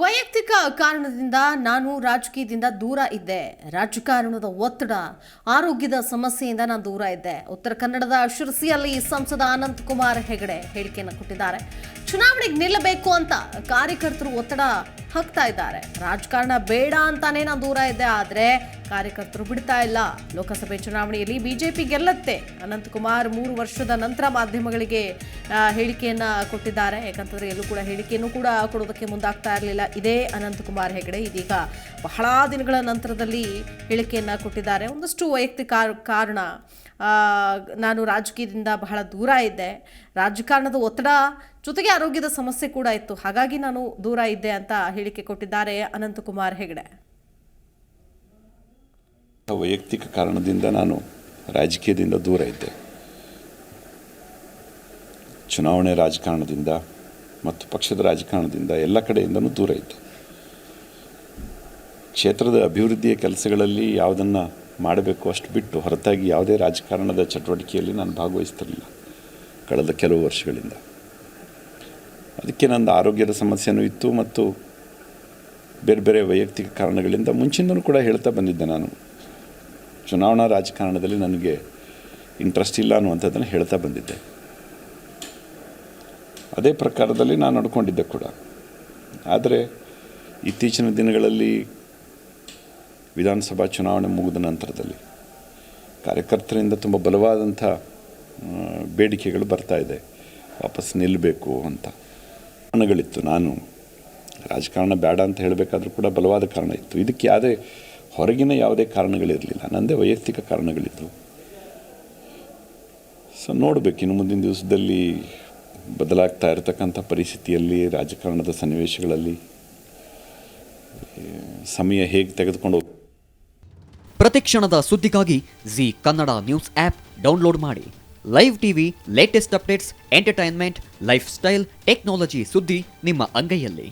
ವೈಯಕ್ತಿಕ ಕಾರಣದಿಂದ ನಾನು ರಾಜಕೀಯದಿಂದ ದೂರ ಇದ್ದೆ. ರಾಜಕಾರಣದ ಒತ್ತಡ, ಆರೋಗ್ಯದ ಸಮಸ್ಯೆಯಿಂದ ನಾನು ದೂರ ಇದ್ದೆ. ಉತ್ತರ ಕನ್ನಡದ ಶಿರಸಿಯಲ್ಲಿ ಸಂಸದ ಅನಂತ್ ಕುಮಾರ್ ಹೆಗಡೆ ಹೇಳಿಕೆಯನ್ನು ಕೊಟ್ಟಿದ್ದಾರೆ. ಚುನಾವಣೆಗೆ ನಿಲ್ಲಬೇಕು ಅಂತ ಕಾರ್ಯಕರ್ತರು ಒತ್ತಡ ಹಾಕ್ತಾ ಇದ್ದಾರೆ. ರಾಜಕಾರಣ ಬೇಡ ಅಂತಾನೆ ನಾನು ದೂರ ಇದ್ದೆ, ಆದರೆ ಕಾರ್ಯಕರ್ತರು ಬಿಡ್ತಾ ಇಲ್ಲ. ಲೋಕಸಭೆ ಚುನಾವಣೆಯಲ್ಲಿ ಬಿಜೆಪಿ ಗೆಲ್ಲತ್ತೆ. ಅನಂತಕುಮಾರ್ ಮೂರು ವರ್ಷದ ನಂತರ ಮಾಧ್ಯಮಗಳಿಗೆ ಹೇಳಿಕೆಯನ್ನು ಕೊಟ್ಟಿದ್ದಾರೆ. ಯಾಕಂತಂದರೆ ಎಲ್ಲೂ ಕೂಡ ಹೇಳಿಕೆಯನ್ನು ಕೂಡ ಕೊಡೋದಕ್ಕೆ ಮುಂದಾಗ್ತಾ ಇರಲಿಲ್ಲ. ಇದೇ ಅನಂತಕುಮಾರ್ ಹೆಗಡೆ ಇದೀಗ ಬಹಳ ದಿನಗಳ ನಂತರದಲ್ಲಿ ಹೇಳಿಕೆಯನ್ನ ಕೊಟ್ಟಿದ್ದಾರೆ. ಒಂದಷ್ಟು ವೈಯಕ್ತಿಕ ಕಾರಣ ನಾನು ರಾಜಕೀಯದಿಂದ ಬಹಳ ದೂರ ಇದ್ದೆ. ರಾಜಕಾರಣದ ಒತ್ತಡ ಜೊತೆಗೆ ಆರೋಗ್ಯದ ಸಮಸ್ಯೆ ಕೂಡ ಇತ್ತು. ಹಾಗಾಗಿ ನಾನು ದೂರ ಇದ್ದೆ ಅಂತ ಹೇಳಿಕೆ ಕೊಟ್ಟಿದ್ದಾರೆ ಅನಂತಕುಮಾರ್ ಹೆಗಡೆ. ವೈಯಕ್ತಿಕ ಕಾರಣದಿಂದ ನಾನು ರಾಜಕೀಯದಿಂದ ದೂರ ಇದ್ದೆ. ಚುನಾವಣೆ ರಾಜಕಾರಣದಿಂದ ಮತ್ತು ಪಕ್ಷದ ರಾಜಕಾರಣದಿಂದ ಎಲ್ಲ ಕಡೆಯಿಂದನೂ ದೂರ ಇದ್ದೆ. ಕ್ಷೇತ್ರದ ಅಭಿವೃದ್ಧಿಯ ಕೆಲಸಗಳಲ್ಲಿ ಯಾವುದನ್ನು ಮಾಡಬೇಕು ಅಷ್ಟು ಬಿಟ್ಟು ಹೊರತಾಗಿ ಯಾವುದೇ ರಾಜಕಾರಣದ ಚಟುವಟಿಕೆಯಲ್ಲಿ ನಾನು ಭಾಗವಹಿಸ್ತಿರಲಿಲ್ಲ ಕಳೆದ ಕೆಲವು ವರ್ಷಗಳಿಂದ. ಅದಕ್ಕೆ ನನ್ನ ಆರೋಗ್ಯದ ಸಮಸ್ಯೆನೂ ಇತ್ತು ಮತ್ತು ಬೇರೆ ಬೇರೆ ವೈಯಕ್ತಿಕ ಕಾರಣಗಳಿಂದ ಮುಂಚಿಂದನೂ ಕೂಡ ಹೇಳ್ತಾ ಬಂದಿದ್ದೆ ನಾನು. ಚುನಾವಣಾ ರಾಜಕಾರಣದಲ್ಲಿ ನನಗೆ ಇಂಟ್ರೆಸ್ಟ್ ಇಲ್ಲ ಅನ್ನುವಂಥದ್ದನ್ನು ಹೇಳ್ತಾ ಬಂದಿದ್ದೆ. ಅದೇ ಪ್ರಕಾರದಲ್ಲಿ ನಾನು ನಡ್ಕೊಂಡಿದ್ದೆ ಕೂಡ. ಆದರೆ ಇತ್ತೀಚಿನ ದಿನಗಳಲ್ಲಿ ವಿಧಾನಸಭಾ ಚುನಾವಣೆ ಮುಗಿದ ನಂತರದಲ್ಲಿ ಕಾರ್ಯಕರ್ತರಿಂದ ತುಂಬ ಬಲವಾದಂಥ ಬೇಡಿಕೆಗಳು ಬರ್ತಾ ಇದೆ. ವಾಪಸ್ ನಿಲ್ಲಬೇಕು ಅಂತ. ಕಾರಣಗಳಿತ್ತು. ನಾನು ರಾಜಕಾರಣ ಬೇಡ ಅಂತ ಹೇಳಬೇಕಾದ್ರೂ ಕೂಡ ಬಲವಾದ ಕಾರಣ ಇತ್ತು. ಇದಕ್ಕೆ ಯಾವುದೇ ಹೊರಗಿನ ಯಾವುದೇ ಕಾರಣಗಳಿರಲಿಲ್ಲ. ನನ್ನದೇ ವೈಯಕ್ತಿಕ ಕಾರಣಗಳಿದ್ದವು. ಸೊ ನೋಡಬೇಕು. ಇನ್ನು ಮುಂದಿನ ದಿವಸದಲ್ಲಿ ಬದಲಾಗ್ತಾ ಇರತಕ್ಕಂಥ ಪರಿಸ್ಥಿತಿಯಲ್ಲಿ, ರಾಜಕಾರಣದ ಸನ್ನಿವೇಶಗಳಲ್ಲಿ, ಸಮಯ ಹೇಗೆ ತೆಗೆದುಕೊಂಡು ಪ್ರತಿಕ್ಷಣದ ಸುದ್ದಿಗಾಗಿ Zee Kannada news app download ಮಾಡಿ. Live TV, latest updates, entertainment, lifestyle, technology ಸುದ್ದಿ ನಿಮ್ಮ ಅಂಗೈಯಲ್ಲಿ.